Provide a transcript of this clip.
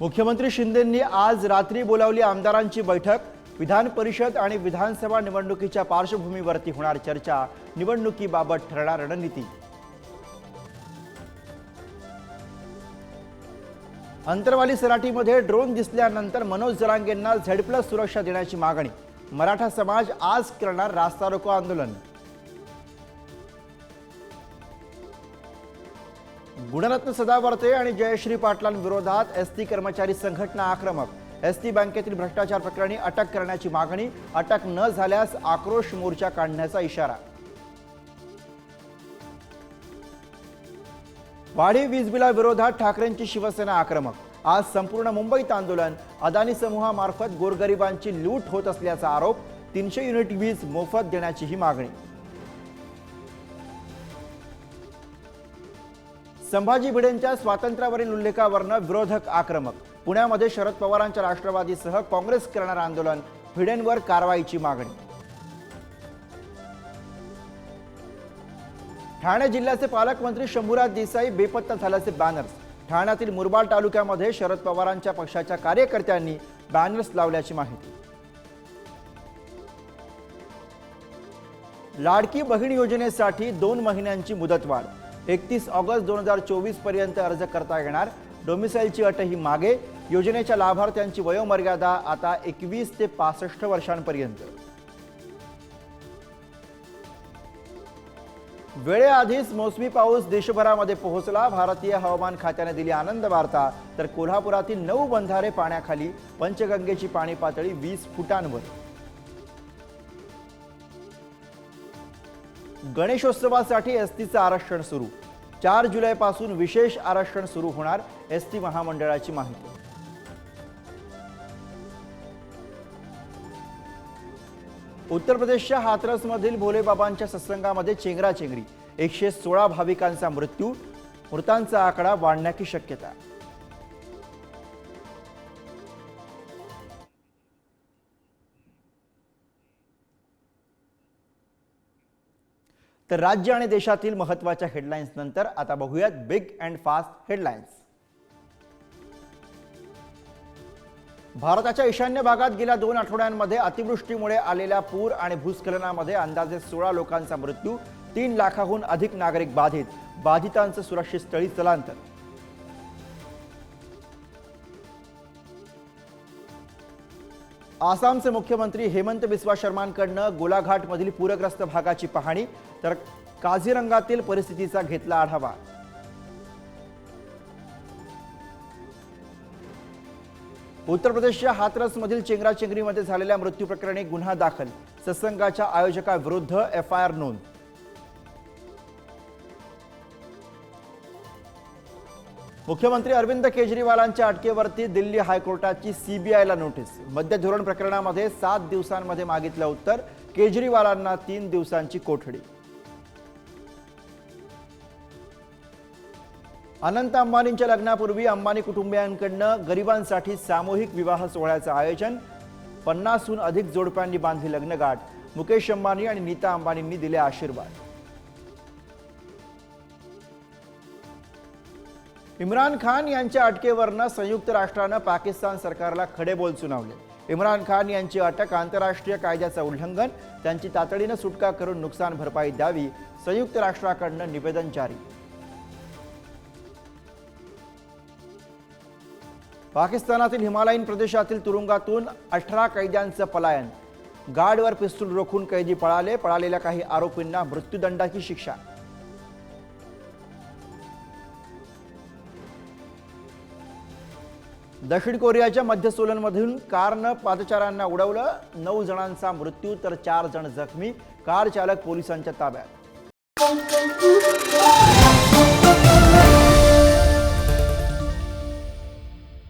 मुख्यमंत्री शिंदेंनी आज रात्री बोलावली आमदारांची बैठक. विधान परिषद आणि विधानसभा निवडणुकीच्या पार्श्वभूमीवरती होणार चर्चा. निवडणुकीबाबत ठरणार रणनीती. अंतरवाली सराटीमध्ये ड्रोन दिसल्यानंतर मनोज जरांगेंना झेड प्लस सुरक्षा देण्याची मागणी. मराठा समाज आज करणार रास्ता रोको आंदोलन. गुणरत्न सदावर्ते आणि जयश्री पाटलांविरोधात एस टी कर्मचारी संघटना आक्रमक. एस टी बँकेतील भ्रष्टाचार प्रकरणी अटक करण्याची मागणी अटक न झाल्यास आक्रोश मोर्चा काढण्याचा इशारा. वाढीव वीज बिलाविरोधात ठाकरेंची शिवसेना आक्रमक. आज संपूर्ण मुंबईत आंदोलन. अदानी समूहामार्फत गोरगरिबांची लूट होत असल्याचा आरोप. तीनशे युनिट वीज मोफत देण्याची ही मागणी. संभाजी भिडेंच्या स्वातंत्र्यावरील उल्लेखावरनं विरोधक आक्रमक. पुण्यामध्ये शरद पवारांच्या राष्ट्रवादीसह काँग्रेस करणार आंदोलन भिडेंवर कारवाईची मागणी. ठाणे जिल्ह्याचे पालकमंत्री शंभूराज देसाई बेपत्ता झाल्याचे बॅनर्स ठाण्यातील मुरबाड तालुक्यामध्ये शरद पवारांच्या पक्षाच्या कार्यकर्त्यांनी बॅनर्स लावल्याची माहिती. लाडकी बहीण योजनेसाठी दोन महिन्यांची मुदतवाढ. एकतीस ऑगस्ट दोन हजार चोवीसपर्यंत अर्ज करता येणार. डोमिसाईलची अट ही मागे. योजनेच्या लाभार्थ्यांची वयोमर्यादा आता एकवीस ते पासष्ट वर्षांपर्यंत. वेळेआधीच मोसमी पाऊस देशभरामध्ये पोहोचला. भारतीय हवामान खात्याने दिली आनंद वार्ता. तर कोल्हापुरातील नऊ बंधारे पाण्याखाली पंचगंगेची पाणी पातळी वीस फुटांवर. गणेशोत्सवासाठी एस टीचं आरक्षण सुरू. चार जुलैपासून विशेष आरक्षण सुरू होणार एस टी महामंडळाची माहिती. उत्तर प्रदेशच्या हाथरसमधील भोलेबाबांच्या सत्संगामध्ये चेंगराचेंगरी. एकशे सोळा भाविकांचा मृत्यू मृतांचा आकडा वाढण्याची शक्यता. तर राज्य आणि देशातील महत्त्वाच्या हेडलाईन्स नंतर आता बघूयात बिग अँड फास्ट हेडलाईन्स भारताच्या ईशान्य भागात गेल्या दोन आठवड्यांमध्ये अतिवृष्टीमुळे आलेल्या पूर आणि भूस्खलनामध्ये अंदाजे सोळा लोकांचा मृत्यू तीन लाखाहून अधिक नागरिक बाधित. बाधितांचं सुरक्षित स्थळी स्थलांतर. आसामचे मुख्यमंत्री हेमंत बिस्वा शर्मांकडनं गोलाघाटमधील पूरग्रस्त भागाची पाहणी तर काझीरंगातील परिस्थितीचा घेतला आढावा. उत्तर प्रदेशच्या हाथरसमधील चेंगराचेंगरीमध्ये झालेल्या मृत्यू प्रकरणी गुन्हा दाखल सत्संगाच्या आयोजकाविरुद्ध एफ आय आर नोंद. मुख्यमंत्री अरविंद केजरीवालांच्या अटकेवरती दिल्ली हायकोर्टाची सीबीआयला नोटीस. मद्य धोरण प्रकरणामध्ये सात दिवसांमध्ये मागितलं उत्तर केजरीवालांना तीन दिवसांची कोठडी. अनंत अंबानींच्या लग्नापूर्वी अंबानी कुटुंबियांकडनं गरिबांसाठी सामूहिक विवाह सोहळ्याचं आयोजन पन्नासहून अधिक जोडप्यांनी बांधली लग्नगाठ. मुकेश अंबानी आणि नीता अंबानींनी दिले आशीर्वाद. इम्रान खान यांच्या अटकेवरनं संयुक्त राष्ट्रानं पाकिस्तान सरकारला खडे बोल सुनावले. इम्रान खान यांची अटक आंतरराष्ट्रीय कायद्याचं उल्लंघन त्यांची तातडीनं सुटका करून नुकसान भरपाई द्यावी संयुक्त राष्ट्राकडनं निवेदन जारी. पाकिस्तानातील हिमालयीन प्रदेशातील तुरुंगातून अठरा कैद्यांचं पलायन. गार्डवर पिस्तूल रोखून कैदी पळाले पळालेल्या काही आरोपींना मृत्यूदंडाची शिक्षा. दक्षिण कोरियाच्या मध्य सोलनमधून कारनं पादचाऱ्यांना उडवलं. नऊ जणांचा मृत्यू तर चार जण जखमी. कार चालक पोलिसांच्या ताब्यात.